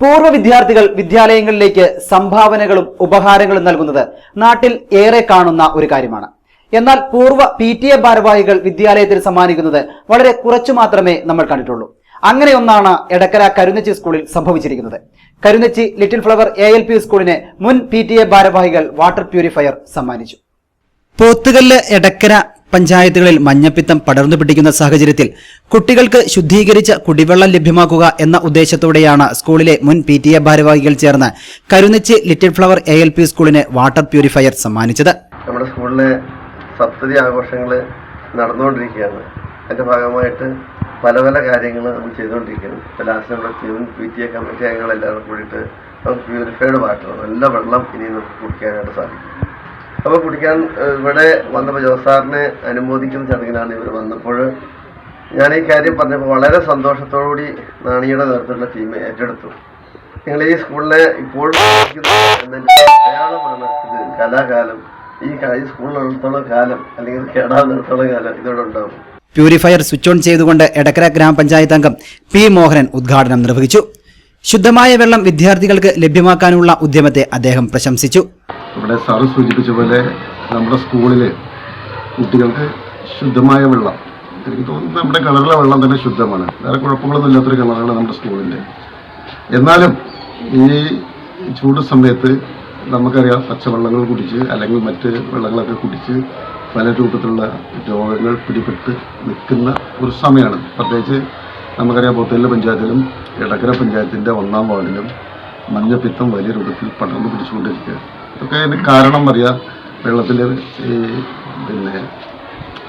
പൂർവ വിദ്യാർത്ഥികൾ വിദ്യാലയങ്ങളിലേക്ക് സംഭാവനകളും ഉപഹാരങ്ങളും നൽകുന്നത് നാട്ടിൽ ഏറെ കാണുന്ന ഒരു കാര്യമാണ്. എന്നാൽ പൂർവ പി ടി എ ഭാരവാഹികൾ വിദ്യാലയത്തിൽ സമ്മാനിക്കുന്നത് വളരെ കുറച്ചു മാത്രമേ നമ്മൾ കണ്ടിട്ടുള്ളൂ. അങ്ങനെ ഒന്നാണ് എടക്കര കരുന്നച്ചി സ്കൂളിൽ സംഭവിച്ചിരിക്കുന്നത്. Karunnachi Little Flower A L P സ്കൂളിന് മുൻ പി ടി എ ഭാരവാഹികൾ വാട്ടർ പ്യൂരിഫയർ സമ്മാനിച്ചു. പോത്തുകല്ല് എടക്കര പഞ്ചായത്തുകളിൽ മഞ്ഞപ്പിത്തം പടർന്നു പിടിക്കുന്ന സാഹചര്യത്തിൽ കുട്ടികൾക്ക് ശുദ്ധീകരിച്ച കുടിവെള്ളം ലഭ്യമാക്കുക എന്ന ഉദ്ദേശത്തോടെയാണ് സ്കൂളിലെ മുൻ പി ടി എ ഭാരവാഹികൾ ചേർന്ന് Karunnachi Little Flower A L P സ്കൂളിന് വാട്ടർ പ്യൂരിഫയർ സമ്മാനിച്ചത്. നമ്മുടെ സ്കൂളിലെ സപ്തതി ആഘോഷങ്ങൾ നടന്നുകൊണ്ടിരിക്കുകയാണ്. അതിന്റെ ഭാഗമായിട്ട് പല പല കാര്യങ്ങൾ നമ്മൾ ചെയ്തുകൊണ്ടിരിക്കുകയാണ്. ഇപ്പോൾ ലാസ്റ്റ് നമ്മുടെ കമ്മിറ്റി കൂടിയിട്ട് നമുക്ക് പ്യൂരിഫൈഡ് വാട്ടർ നല്ല വെള്ളം ഇനി നമുക്ക് കുടിക്കാനായിട്ട് സാധിക്കും. അപ്പോൾ കുടിക്കാൻ ഇവിടെ വന്നപ്പോൾ ജോസാറിനെ അനുമോദിക്കുന്ന ചടങ്ങിനാണ് ഇവർ വന്നപ്പോൾ ഞാൻ ഈ കാര്യം പറഞ്ഞപ്പോൾ വളരെ സന്തോഷത്തോടുകൂടി നാണിയുടെ നേതൃത്വത്തിലുള്ള ടീം ഏറ്റെടുത്തു. നിങ്ങൾ ഈ സ്കൂളിലെ എന്നതിന്റെ അടയാളമാണ് ഇത് കലാകാലം. ഈ സ്കൂളിലുള്ളിടത്തോളം കാലം അല്ലെങ്കിൽ കേടാകുന്നിടത്തോളം കാലം ഇതോടെ ഉണ്ടാവും. പ്യൂരിഫയർ സ്വിച്ച് ഓൺ ചെയ്തുകൊണ്ട് എടക്കര ഗ്രാമപഞ്ചായത്ത് അംഗം പി മോഹനൻ ഉദ്ഘാടനം നിർവഹിച്ചു. ശുദ്ധമായ വെള്ളം വിദ്യാർത്ഥികൾക്ക് ലഭ്യമാക്കാനുള്ള ഉദ്യമത്തെ അദ്ദേഹം പ്രശംസിച്ചു. ഇവിടെ സാറ് സൂചിപ്പിച്ച പോലെ നമ്മുടെ സ്കൂളിൽ കുട്ടികൾക്ക് ശുദ്ധമായ വെള്ളം. എനിക്ക് തോന്നുന്നു നമ്മുടെ കിണറിലെ വെള്ളം തന്നെ ശുദ്ധമാണ്. വേറെ കുഴപ്പങ്ങളൊന്നും ഇല്ലാത്തൊരു കിണറാണ് നമ്മുടെ സ്കൂളിന്റെ എന്നാലും ഈ ചൂട് സമയത്ത് നമുക്കറിയാം പച്ചവെള്ളങ്ങൾ കുടിച്ച് അല്ലെങ്കിൽ മറ്റ് വെള്ളങ്ങളൊക്കെ കുടിച്ച് പല രൂപത്തിലുള്ള രോഗങ്ങൾ പിടിപെട്ട് നിൽക്കുന്ന ഒരു സമയമാണ്. പ്രത്യേകിച്ച് നമുക്കറിയാം പോത്തല്ല പഞ്ചായത്തിലും ഇടക്കര പഞ്ചായത്തിന്റെ ഒന്നാം വാർഡിലും മഞ്ഞപ്പിത്തം വലിയ രൂപത്തിൽ പടർന്നു പിടിച്ചുകൊണ്ടിരിക്കുക. ഇതൊക്കെ അതിന് കാരണം അറിയാം. വെള്ളത്തിലെ ഈ പിന്നെ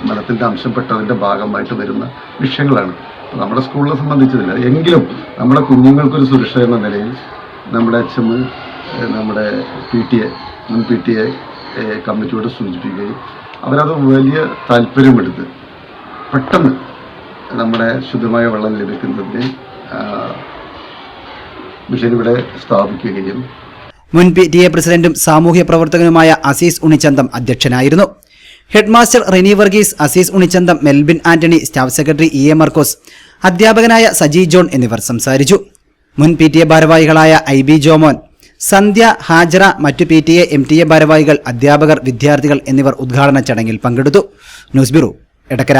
മലത്തിന്റെ അംശം പെട്ടതിന്റെ ഭാഗമായിട്ട് വരുന്ന വിഷയങ്ങളാണ്. നമ്മുടെ സ്കൂളിനെ സംബന്ധിച്ചതില്ല എങ്കിലും നമ്മുടെ കുഞ്ഞുങ്ങൾക്കൊരു സുരക്ഷ എന്ന നിലയിൽ നമ്മുടെ അച്ഛന് നമ്മുടെ പി ടി എ മുൻ പി ടി എ കമ്മിറ്റിയോട് സൂചിപ്പിക്കുകയും അവരത് വലിയ താല്പര്യമെടുത്ത് പെട്ടെന്ന് നമ്മുടെ ശുദ്ധമായ വെള്ളം ലഭിക്കുന്നതിന് മിഷൻ ഇവിടെ സ്ഥാപിക്കുകയും മുൻ പി ടി എ പ്രസിഡന്റും സാമൂഹ്യ പ്രവർത്തകനുമായ അസീസ് ഉണിച്ചന്തം അധ്യക്ഷനായിരുന്നു. Headmaster Rini Varghese Azeez Unichantham Melbin Antony staff secretary E A Markose അധ്യാപകനായ സജി ജോൺ എന്നിവർ സംസാരിച്ചു. മുൻ പി ടി എ ഭാരവാഹികളായ ഐ ബി ജോമോൻ സന്ധ്യ ഹാജറ മറ്റു P T A M T A ഭാരവാഹികൾ അധ്യാപകർ വിദ്യാർത്ഥികൾ എന്നിവർ ഉദ്ഘാടന ചടങ്ങിൽ പങ്കെടുത്തു. News bureau Edakkara.